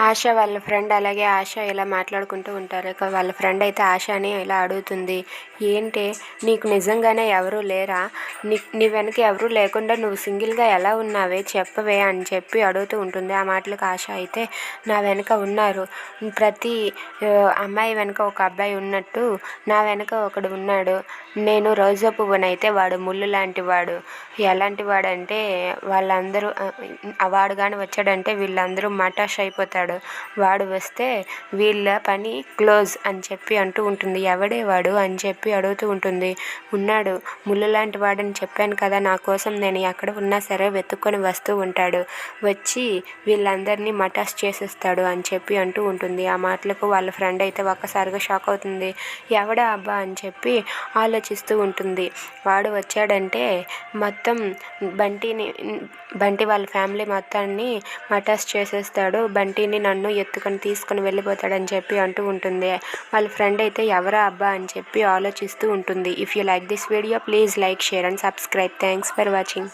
ఆశ వాళ్ళ ఫ్రెండ్ అలాగే ఆశ ఇలా మాట్లాడుకుంటూ ఉంటారు. ఇక వాళ్ళ ఫ్రెండ్ అయితే ఆశని ఇలా అడుగుతుంది. ఏంటి నీకు నిజంగానే ఎవరూ లేరా? నీ నీ వెనక ఎవరూ లేకుండా నువ్వు సింగిల్గా ఎలా ఉన్నావే? చెప్పవే అని చెప్పి అడుగుతూ ఉంటుంది. ఆ మాటలకు ఆశ అయితే నా వెనక ఉన్నారు. ప్రతి అమ్మాయి వెనక ఒక అబ్బాయి ఉన్నట్టు నా వెనక ఒకడు ఉన్నాడు. నేను రోజా పువ్వునైతే వాడు ముళ్ళు లాంటి వాడు. ఎలాంటి వాడంటే వాళ్ళందరూ వాడు కానీ వచ్చాడంటే వీళ్ళందరూ మటాష్ అయిపోతారు. వస్తాడు వాడు వస్తే వీళ్ళ పని క్లోజ్ అని చెప్పి అంటూ ఉంటుంది. ఎవడే వాడు అని చెప్పి అడుగుతూ ఉంటుంది. ఉన్నాడు. ముళ్ళు లాంటి వాడని చెప్పాను కదా నా కోసం నేను ఎక్కడ ఉన్నా సరే వెతుక్కొని వస్తూ ఉంటాడు. వచ్చి వీళ్ళందరినీ మటాస్ చేసేస్తాడు అని చెప్పి అంటూ ఉంటుంది. ఆ మాటలకు వాళ్ళ ఫ్రెండ్ అయితే ఒక్కసారిగా షాక్ అవుతుంది. ఎవడా అబ్బా అని చెప్పి ఆలోచిస్తూ ఉంటుంది. వాడు వచ్చాడంటే మొత్తం బంటిని బంటి వాళ్ళ ఫ్యామిలీ మొత్తాన్ని మటాస్ చేసేస్తాడు. బంటిని నన్ను ఎత్తుకొని తీసుకొని వెళ్ళిపోతాడని చెప్పి అంటూ ఉంటుంది. వాళ్ళ ఫ్రెండ్ అయితే ఎవరా అబ్బా అని చెప్పి ఆలోచిస్తూ ఉంటుంది. If you like this video please like share and subscribe thanks for watching